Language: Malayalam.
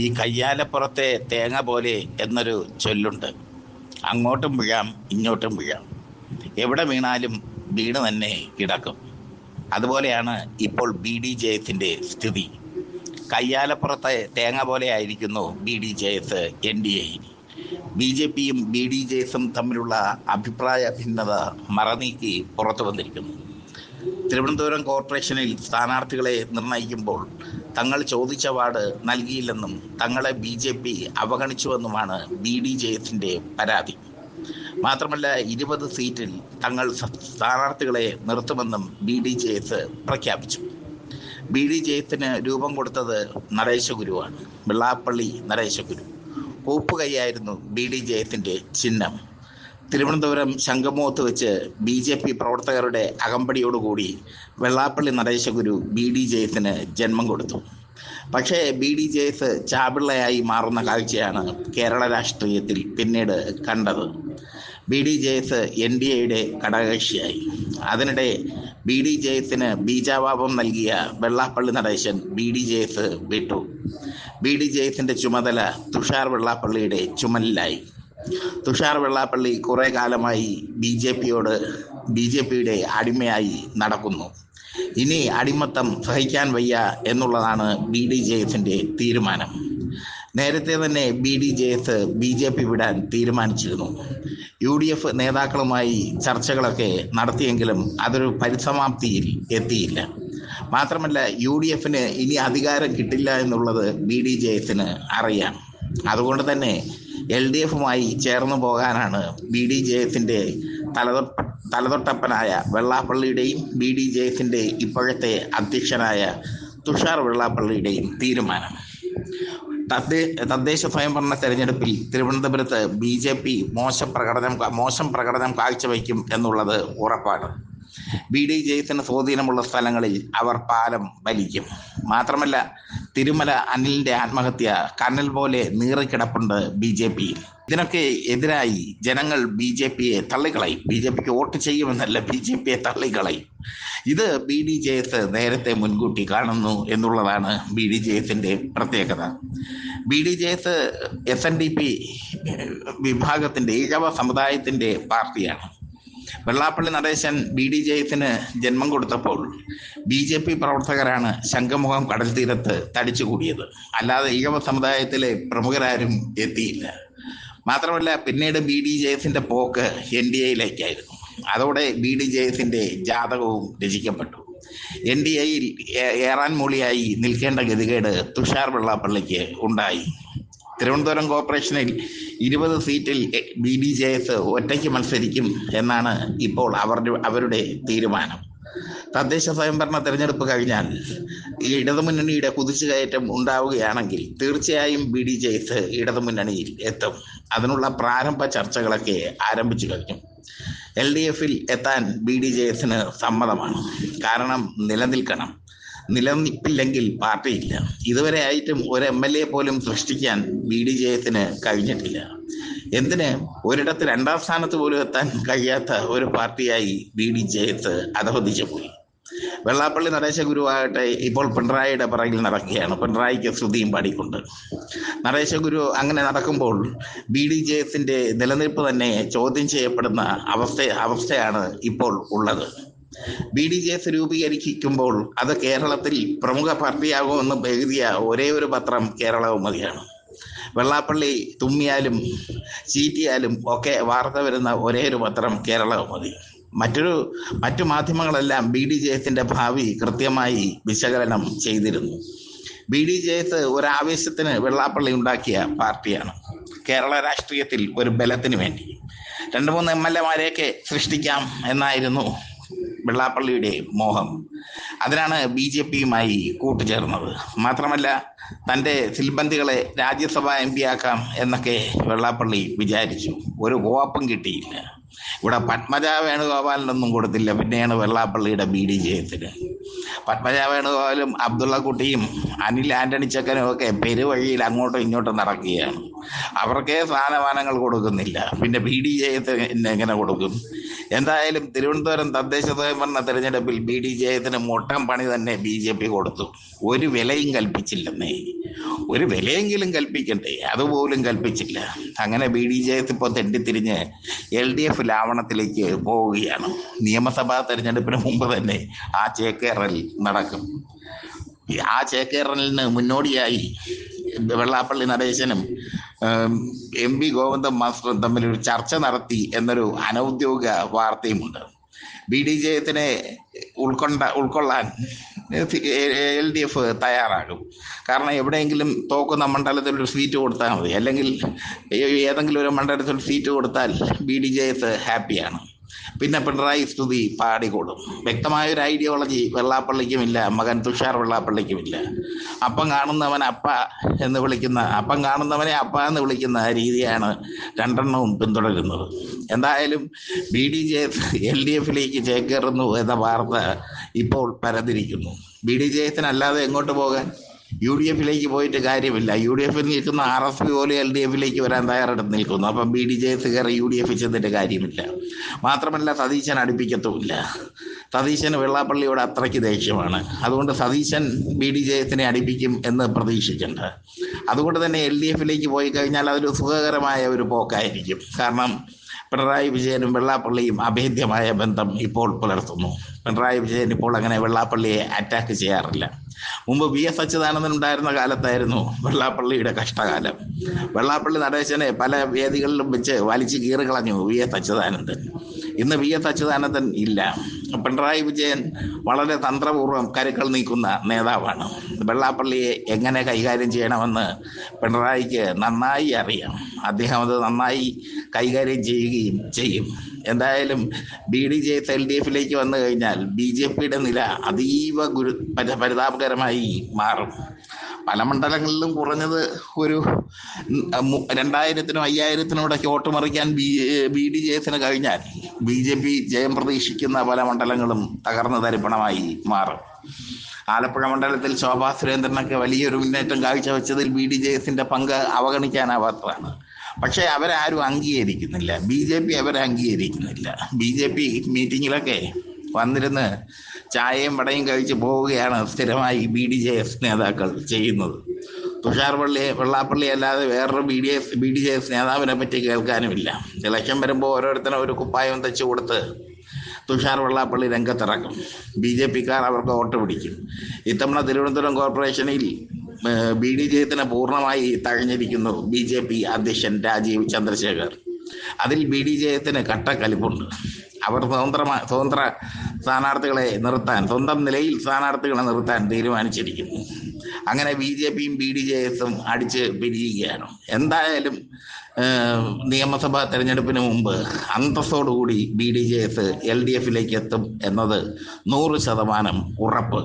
ഈ കയ്യാലപ്പുറത്തെ തേങ്ങ പോലെ എന്നൊരു ചൊല്ലുണ്ട്. അങ്ങോട്ടും വീഴാം ഇങ്ങോട്ടും വീഴാം. എവിടെ വീണാലും വീണ് തന്നെ കിടക്കും. അതുപോലെയാണ് ഇപ്പോൾ ബി ഡി ജയത്തിന്റെ സ്ഥിതി. കയ്യാലപ്പുറത്തെ തേങ്ങ പോലെ ആയിരിക്കുന്നു B D J S N D A. B J പിയും ബി ഡി ജെ എസും തമ്മിലുള്ള അഭിപ്രായ ഭിന്നത മറനീക്കി പുറത്തു വന്നിരിക്കുന്നു. തിരുവനന്തപുരം കോർപ്പറേഷനിൽ സ്ഥാനാർത്ഥികളെ നിർണയിക്കുമ്പോൾ തങ്ങൾ ചോദിച്ച വാർഡ് നൽകിയില്ലെന്നും തങ്ങളെ ബി ജെ പി അവഗണിച്ചുവെന്നുമാണ് ബി ഡി ജെ പരാതി. മാത്രമല്ല ഇരുപത് സീറ്റിൽ തങ്ങൾ സ്ഥാനാർത്ഥികളെ നിർത്തുമെന്നും ബി ഡി ജെ പ്രഖ്യാപിച്ചു. ബി ഡി ജെ രൂപം കൊടുത്തത് നരേശഗുരുവാണ് വെള്ളാപ്പള്ളി നരേശഗുരു കൂപ്പുകൈയായിരുന്നു ബി ഡി ജെ ചിഹ്നം. തിരുവനന്തപുരം ശംഖമുഖത്ത് വെച്ച് ബി ജെ പി പ്രവർത്തകരുടെ അകമ്പടിയോടുകൂടി വെള്ളാപ്പള്ളി നടേശഗുരു ബി ഡി ജയത്തിന് ജന്മം കൊടുത്തു. പക്ഷേ ബി ഡി ജെ ചാപിള്ളയായി മാറുന്ന കാഴ്ചയാണ് കേരള രാഷ്ട്രീയത്തിൽ പിന്നീട് കണ്ടത്. B D J S N D എയുടെ ഘടകകക്ഷിയായി. അതിനിടെ ബി ഡി ജെ ബീജാവാപം നൽകിയ Vellappally Natesan B D J വിട്ടു. ബി ഡി ജെ ചുമതല തുഷാർ വെള്ളാപ്പള്ളിയുടെ ചുമലിലായി. തുഷാർ വെള്ളാപ്പള്ളി കുറേ കാലമായി ബി ജെ പിയോട് ബി ജെ പിയുടെ അടിമയായി നടക്കുന്നു. ഇനി അടിമത്തം സഹിക്കാൻ വയ്യ എന്നുള്ളതാണ് ബി ഡി ജെ എസിന്റെ തീരുമാനം. നേരത്തെ തന്നെ B D J S B J P വിടാൻ തീരുമാനിച്ചിരുന്നു. യു ഡി എഫ് നേതാക്കളുമായി ചർച്ചകളൊക്കെ നടത്തിയെങ്കിലും അതൊരു പരിസമാപ്തിയിൽ എത്തിയില്ല. മാത്രമല്ല യു ഡി എഫിന് ഇനി അധികാരം കിട്ടില്ല എന്നുള്ളത് ബി ഡി ജെ എസിന് അറിയാം. അതുകൊണ്ട് തന്നെ എൽ ഡി എഫുമായി ചേർന്നു പോകാനാണ് ബി ഡി ജെ എഫിന്റെ തലതൊട്ട തലതൊട്ടപ്പനായ വെള്ളാപ്പള്ളിയുടെയും ബി ഡി ജെ എഫിന്റെ ഇപ്പോഴത്തെ അധ്യക്ഷനായ തുഷാർ വെള്ളാപ്പള്ളിയുടെയും തീരുമാനം. തദ്ദേ തദ്ദേശ സ്വയംഭരണ തെരഞ്ഞെടുപ്പിൽ തിരുവനന്തപുരത്ത് ബി ജെ പി മോശം പ്രകടനം മോശം പ്രകടനം കാഴ്ചവെക്കും എന്നുള്ളത് ഉറപ്പാണ്. ബി ഡി ജെയ്സിന് സ്വാധീനമുള്ള സ്ഥലങ്ങളിൽ അവർ പാലം വലിക്കും. മാത്രമല്ല തിരുമല അനിലിന്റെ ആത്മഹത്യ കനൽ പോലെ നീറിക്കിടപ്പുണ്ട് ബി ജെ പിയിൽ. ഇതിനൊക്കെ എതിരായി ജനങ്ങൾ ബി ജെ പിയെ തള്ളിക്കളയും. ബി ജെ പിക്ക് വോട്ട് ചെയ്യുമെന്നല്ല ബി ജെ പിയെ തള്ളിക്കളയും. ഇത് ബി ഡി ജെ എസ് നേരത്തെ മുൻകൂട്ടി കാണുന്നു എന്നുള്ളതാണ് ബി ഡി ജെ എസിന്റെ പ്രത്യേകത. B D J S S N D P വിഭാഗത്തിന്റെ ഈഴവ സമുദായത്തിന്റെ പാർട്ടിയാണ്. വെള്ളാപ്പള്ളി നടേശൻ ബി ഡി ജയത്തിന് ജന്മം കൊടുത്തപ്പോൾ ബി ജെ പി പ്രവർത്തകരാണ് ശംഖമുഖം കടൽ തീരത്ത് തടിച്ചുകൂടിയത് അല്ലാതെ ഈഴവ സമുദായത്തിലെ പ്രമുഖരാരും എത്തിയില്ല. മാത്രമല്ല പിന്നീട് ബി ഡി ജയത്തിന്റെ പോക്ക് എൻ ഡി എയിലേക്കായിരുന്നു. അതോടെ ബി ഡി ജയത്തിന്റെ ജാതകവും രചിക്കപ്പെട്ടു. എൻ ഡി എയിൽ ഏറാൻ മൂളിയായി നിൽക്കേണ്ട ഗതികേട് തുഷാർ വെള്ളാപ്പള്ളിക്ക് ഉണ്ടായി. തിരുവനന്തപുരം കോർപ്പറേഷനിൽ ഇരുപത് സീറ്റിൽ ബി ഡി ജെ എസ് ഒറ്റയ്ക്ക് മത്സരിക്കും എന്നാണ് ഇപ്പോൾ അവരുടെ അവരുടെ തീരുമാനം. തദ്ദേശ സ്വയംഭരണ തെരഞ്ഞെടുപ്പ് കഴിഞ്ഞാൽ ഈ ഇടതുമുന്നണിയുടെ കുതിച്ചുകയറ്റം ഉണ്ടാവുകയാണെങ്കിൽ തീർച്ചയായും ബി ഡി ജെ എസ് ഇടതുമുന്നണിയിൽ എത്തും. അതിനുള്ള പ്രാരംഭ ചർച്ചകളൊക്കെ ആരംഭിച്ചു കഴിഞ്ഞു. എൽ ഡി എഫിൽ എത്താൻ ബി ഡി ജെ എസിന് സമ്മതമാണ്. കാരണം നിലനിൽക്കണം. നിലനിൽപ്പില്ലെങ്കിൽ പാർട്ടിയില്ല. ഇതുവരെ ആയിട്ടും ഒരു എം എൽ എ പോലും സൃഷ്ടിക്കാൻ ബി ഡി ജെ എസിന് കഴിഞ്ഞിട്ടില്ല. എന്തിന്? ഒരിടത്ത് രണ്ടാം സ്ഥാനത്ത് പോലും എത്താൻ കഴിയാത്ത ഒരു പാർട്ടിയായി ബി ഡി ജെ എസ് അധപതിച്ചു പോയി. വെള്ളാപ്പള്ളി നടേശ ഗുരുവാകട്ടെ ഇപ്പോൾ പിണറായിയുടെ പിറകിൽ നടക്കുകയാണ്. പിണറായിക്ക് ശ്രുതിയും പാടിക്കൊണ്ട്. നടേശ ഗുരു അങ്ങനെ നടക്കുമ്പോൾ ബി ഡി ജെ എസിന്റെ നിലനിൽപ്പ് തന്നെ ചോദ്യം ചെയ്യപ്പെടുന്ന അവസ്ഥ അവസ്ഥയാണ് ഇപ്പോൾ ഉള്ളത്. ബി ഡി ജെ എസ് രൂപീകരിക്കുമ്പോൾ അത് കേരളത്തിൽ പ്രമുഖ പാർട്ടിയാകുമെന്ന് എഴുതിയ ഒരേ ഒരു പത്രം കേരളകൗമുദിയാണ് വെള്ളാപ്പള്ളി തുമ്മിയാലും ചീറ്റിയാലും ഒക്കെ വാർത്ത വരുന്ന ഒരേ ഒരു പത്രം കേരളകൗമുദി മറ്റൊരു മറ്റു മാധ്യമങ്ങളെല്ലാം ബി ഡി ജെ എസിന്റെ ഭാവി കൃത്യമായി വിശകലനം ചെയ്തിരുന്നു. ബി ഡി ജെ എസ് ഒരാവേശത്തിന് വെള്ളാപ്പള്ളി ഉണ്ടാക്കിയ പാർട്ടിയാണ്. കേരള രാഷ്ട്രീയത്തിൽ ഒരു ബലത്തിന് വേണ്ടി. രണ്ട് മൂന്ന് എം എൽ എമാരെയൊക്കെ സൃഷ്ടിക്കാം എന്നായിരുന്നു വെള്ളാപ്പള്ളിയുടെ മോഹം. അതിനാണ് ബി ജെ പിയുമായി കൂട്ടുചേർന്നത്. മാത്രമല്ല തന്റെ സിൽബന്ധികളെ രാജ്യസഭ എം ആക്കാം എന്നൊക്കെ വെള്ളാപ്പള്ളി വിചാരിച്ചു. ഒരു കോപ്പം കിട്ടിയില്ല. ഇവിടെ പത്മജ വേണുഗോപാലിനൊന്നും കൊടുത്തില്ല. പിന്നെയാണ് വെള്ളാപ്പള്ളിയുടെ ബി ഡി ജയത്തിന് പത്മജ വേണുഗോപാലും അബ്ദുള്ള കുട്ടിയും അനിൽ ആന്റണി ചക്കനും ഒക്കെ പെരുവഴിയിൽ അങ്ങോട്ടും ഇങ്ങോട്ടും നടക്കുകയാണ്. അവർക്കേ സ്ഥാനമാനങ്ങൾ കൊടുക്കുന്നില്ല. പിന്നെ ബി ഡി ജയത്തിന് എങ്ങനെ കൊടുക്കും? എന്തായാലും തിരുവനന്തപുരം തദ്ദേശ സ്വയംഭരണ തെരഞ്ഞെടുപ്പിൽ ബി ഡി ജയത്തിന് മൊട്ടം പണി തന്നെ ബി ജെ പി കൊടുത്തു. ഒരു വിലയും കൽപ്പിച്ചില്ലെന്നേ. ഒരു വിലയെങ്കിലും കൽപ്പിക്കണ്ടേ? അതുപോലും കൽപ്പിച്ചില്ല. അങ്ങനെ ബി ഡി ജയത്ത് ഇപ്പോൾ തെണ്ടിത്തിരിഞ്ഞ് എൽ ഡി എഫ് ലാവണത്തിലേക്ക് പോവുകയാണ്. നിയമസഭാ തെരഞ്ഞെടുപ്പിന് മുമ്പ് തന്നെ ആ ചേക്കേറൽ നടക്കും. ആ ചേക്കേറലിന് മുന്നോടിയായി വെള്ളാപ്പള്ളി നടേശനും എം വി ഗോവിന്ദൻ മാസ്റ്ററും തമ്മിൽ ഒരു ചർച്ച നടത്തി എന്നൊരു അനൗദ്യോഗിക വാർത്തയുമുണ്ട്. ബി ഡി ജയത്തിനെ ഉൾക്കൊണ്ട ഉൾക്കൊള്ളാൻ എൽ ഡി എഫ് തയ്യാറാകും. കാരണം എവിടെയെങ്കിലും തോക്കുന്ന മണ്ഡലത്തിൽ ഒരു സീറ്റ് കൊടുത്താൽ മതി. അല്ലെങ്കിൽ ഏതെങ്കിലും ഒരു മണ്ഡലത്തിൽ സീറ്റ് കൊടുത്താൽ ബി ഡി ജെ എസ് ഹാപ്പിയാണ്. പിന്നെ പിണറായി സ്തുതി പാടിക്കൊടും. വ്യക്തമായ ഒരു ഐഡിയോളജി വെള്ളാപ്പള്ളിക്കുമില്ല മകൻ തുഷാർ വെള്ളാപ്പള്ളിക്കുമില്ല. അപ്പം കാണുന്നവൻ അപ്പ എന്ന് വിളിക്കുന്ന അപ്പം കാണുന്നവനെ അപ്പ എന്ന് വിളിക്കുന്ന രീതിയാണ് രണ്ടെണ്ണവും പിന്തുടരുന്നത്. എന്തായാലും B D J L D എഫിലേക്ക് ചേക്കേറുന്നു എന്ന വാർത്ത ഇപ്പോൾ പരതിരിക്കുന്നു. ബി ഡി ജെ എസിനല്ലാതെ എങ്ങോട്ട് പോകാൻ? യു ഡി എഫിലേക്ക് പോയിട്ട് കാര്യമില്ല. യു ഡി എഫിൽ നിൽക്കുന്ന ആർ എസ് പി പോലും എൽ ഡി എഫിലേക്ക് വരാൻ തയ്യാറെടുത്ത് നിൽക്കുന്നു. അപ്പം ബി ഡി ജെ കയറി യു ഡി എഫിൽ ചെന്നിട്ട് കാര്യമില്ല. മാത്രമല്ല സതീശൻ അടുപ്പിക്കത്തുമില്ല. സതീശന് വെള്ളാപ്പള്ളിയോട് അത്രയ്ക്ക് ദേഷ്യമാണ്. അതുകൊണ്ട് സതീശൻ ബി ഡി ജെ അടുപ്പിക്കും എന്ന് പ്രതീക്ഷിക്കേണ്ട. അതുകൊണ്ട് തന്നെ എൽ ഡി എഫിലേക്ക് പോയി കഴിഞ്ഞാൽ അതൊരു സുഖകരമായ ഒരു പോക്കായിരിക്കും. കാരണം പിണറായി വിജയനും വെള്ളാപ്പള്ളിയും അഭേദ്യമായ ബന്ധം ഇപ്പോൾ പുലർത്തുന്നു. പിണറായി വിജയൻ ഇപ്പോൾ അങ്ങനെ വെള്ളാപ്പള്ളിയെ അറ്റാക്ക് ചെയ്യാറില്ല. മുമ്പ് വി എസ് അച്യുതാനന്ദൻ ഉണ്ടായിരുന്ന കാലത്തായിരുന്നു വെള്ളാപ്പള്ളിയുടെ കഷ്ടകാലം. വെള്ളാപ്പള്ളി നടേശനെ പല വേദികളിലും വെച്ച് വലിച്ചു കീറുകളഞ്ഞു വി എസ് അച്യുതാനന്ദൻ. ഇന്ന് വി എസ് അച്യുതാനന്ദൻ ഇല്ല. പിണറായി വിജയൻ വളരെ തന്ത്രപൂർവം കരുക്കൾ നീക്കുന്ന നേതാവാണ്. വെള്ളാപ്പള്ളിയെ എങ്ങനെ കൈകാര്യം ചെയ്യണമെന്ന് പിണറായിക്ക് നന്നായി അറിയാം. അദ്ദേഹം അത് നന്നായി കൈകാര്യം ചെയ്യുകയും ചെയ്യും. എന്തായാലും B D J L D എഫിലേക്ക് വന്നു കഴിഞ്ഞാൽ ബി ജെ പിയുടെ നില അതീവ ഗുരു പരിതാപകരമായി മാറും. പല മണ്ഡലങ്ങളിലും കുറഞ്ഞത് ഒരു രണ്ടായിരത്തിനും അയ്യായിരത്തിനും ഇടയ്ക്ക് വോട്ട് മറിക്കാൻ ബി ബി ഡി ജെ എസിന് കഴിഞ്ഞാൽ ബി ജെ പി ജയം പ്രതീക്ഷിക്കുന്ന പല മണ്ഡലങ്ങളും തകർന്ന തരിപ്പണമായി മാറും. ആലപ്പുഴ മണ്ഡലത്തിൽ ശോഭാ സുരേന്ദ്രനൊക്കെ വലിയൊരു മുന്നേറ്റം കാഴ്ചവെച്ചതിൽ ബി ഡി ജെ എസിന്റെ പങ്ക് അവഗണിക്കാനാവാത്തതാണ്. പക്ഷേ അവരാരും അംഗീകരിക്കുന്നില്ല. ബി ജെ പി അവരെ അംഗീകരിക്കുന്നില്ല. ബി ജെ പി മീറ്റിങ്ങിലൊക്കെ വന്നിരുന്ന് ചായയും വടയും കഴിച്ച് പോവുകയാണ് സ്ഥിരമായി ബി ഡി ജെ എസ് നേതാക്കൾ ചെയ്യുന്നത്. തുഷാർ പള്ളി വെള്ളാപ്പള്ളി അല്ലാതെ വേറൊരു B D S B D J S നേതാവിനെ പറ്റി കേൾക്കാനുമില്ല. ഇലക്ഷൻ വരുമ്പോൾ ഓരോരുത്തരും ഒരു കുപ്പായം തച്ചു കൊടുത്ത് തുഷാർ വെള്ളാപ്പള്ളി രംഗത്തിറക്കും. ബി ജെ പിക്കാർ അവർക്ക് വോട്ട് പിടിക്കും. ഇത്തവണ തിരുവനന്തപുരം കോർപ്പറേഷനിൽ ബി ഡി ജയത്തിന് പൂർണമായി തഴഞ്ഞിരിക്കുന്നു ബി ജെ പി അധ്യക്ഷൻ രാജീവ് ചന്ദ്രശേഖർ. അതിൽ ബി ഡി ജയത്തിന് കട്ടക്കലിപ്പുണ്ട്. അവർ സ്വതന്ത്രമായ സ്വതന്ത്ര സ്ഥാനാർത്ഥികളെ നിർത്താൻ സ്വന്തം നിലയിൽ സ്ഥാനാർത്ഥികളെ നിർത്താൻ തീരുമാനിച്ചിരിക്കുന്നു. അങ്ങനെ ബി ജെ പിയും ബി ഡി ജെ എസും അടിച്ച് പിരിയുകയാണ്. എന്തായാലും നിയമസഭാ തെരഞ്ഞെടുപ്പിന് മുമ്പ് അന്തസ്സോടുകൂടി B D J S L D എഫിലേക്ക് എത്തും എന്നത് നൂറ് ശതമാനം ഉറപ്പ്.